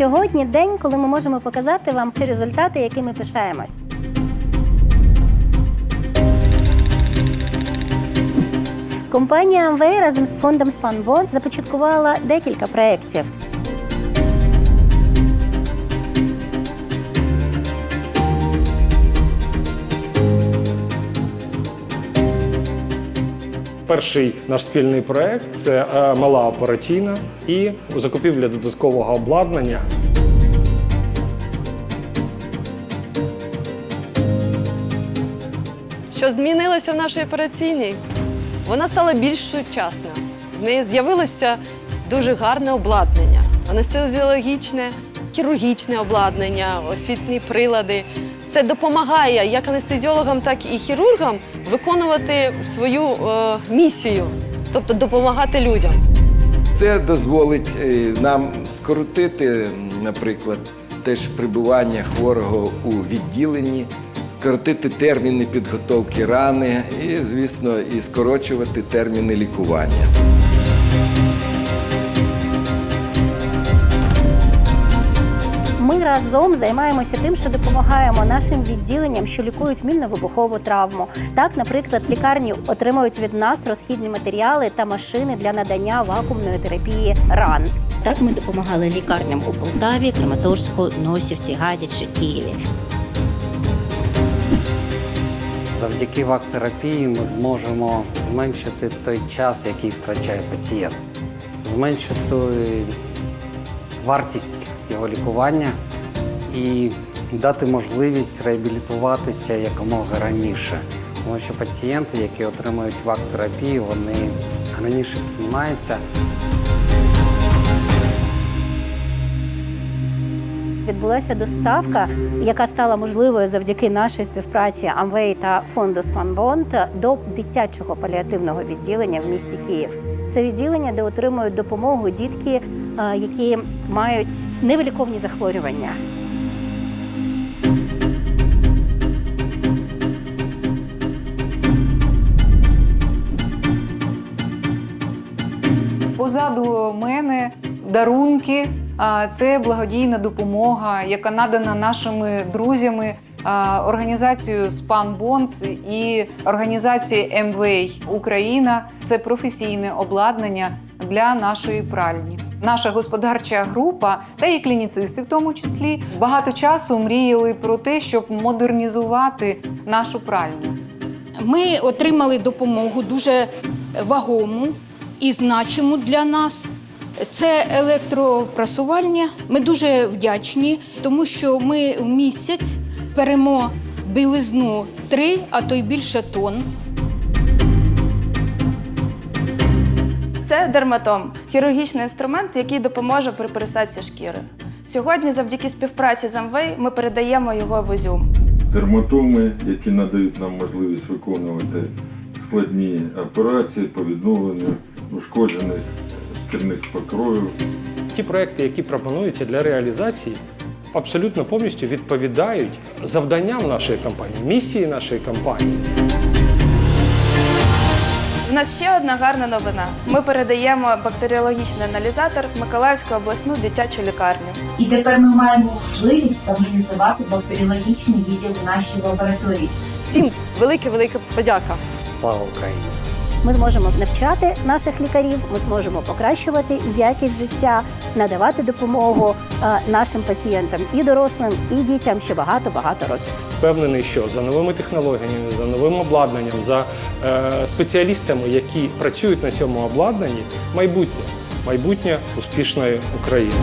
Сьогодні день, коли ми можемо показати вам ті результати, якими пишаємось. Компанія Amway разом з фондом SpanBond започаткувала декілька проєктів. Перший наш спільний проект це е, мала операційна і закупівля додаткового обладнання. Що змінилося в нашій операційній? Вона стала більш сучасна. В неї з'явилося дуже гарне обладнання, анестезіологічне, хірургічне обладнання, освітні прилади. Це допомагає як анестезіологам, так і хірургам виконувати свою е, місію, тобто допомагати людям. Це дозволить е, нам скоротити, наприклад, теж прибування хворого у відділенні, скоротити терміни підготовки рани і, звісно, і скорочувати терміни лікування. Ми разом займаємося тим, що допомагаємо нашим відділенням, що лікують мінно-вибухову травму. Так, наприклад, лікарні отримують від нас розхідні матеріали та машини для надання вакуумної терапії ран. Так ми допомагали лікарням у Полтаві, Краматорську, Носівці, Гадячі, Києві. Завдяки вак-терапії ми зможемо зменшити той час, який втрачає пацієнт, зменшити вартість його лікування і дати можливість реабілітуватися якомога раніше. Тому що пацієнти, які отримують вак-терапію, вони раніше піднімаються. Відбулася доставка, яка стала можливою завдяки нашій співпраці Amway та фонду Спанбонд до дитячого паліативного відділення в місті Київ. Це відділення, де отримують допомогу дітки, які мають невиліковні захворювання. Позаду мене дарунки. Це благодійна допомога, яка надана нашими друзями, а, організацією Спанбонд і організацією МВА Україна. Це професійне обладнання для нашої пральні. Наша господарча група та і клініцисти, в тому числі, багато часу мріяли про те, щоб модернізувати нашу пральню. Ми отримали допомогу дуже вагому і значиму для нас. Це електропрасування. Ми дуже вдячні, тому що ми в місяць беремо білизну 3, а то й більше тонн. Це дерматом хірургічний інструмент, який допоможе при пересадці шкіри. Сьогодні, завдяки співпраці з Amway, ми передаємо його в Ізюм. дерматоми, які надають нам можливість виконувати складні операції по відновленню ушкоджених шкірних покровів. Ті проекти, які пропонуються для реалізації, абсолютно повністю відповідають завданням нашої компанії, місії нашої компанії. У нас ще одна гарна новина. Ми передаємо бактеріологічний аналізатор в Миколаївську обласну дитячу лікарню. І тепер ми маємо можливість організувати бактеріологічний відділ в нашій лабораторії. Всім велике-велике подяка. Слава Україні! Ми зможемо навчати наших лікарів, ми зможемо покращувати якість життя, надавати допомогу е, нашим пацієнтам і дорослим, і дітям ще багато багато років. Впевнений, що за новими технологіями, за новим обладнанням, за е, спеціалістами, які працюють на цьому обладнанні, майбутнє майбутнє успішної України.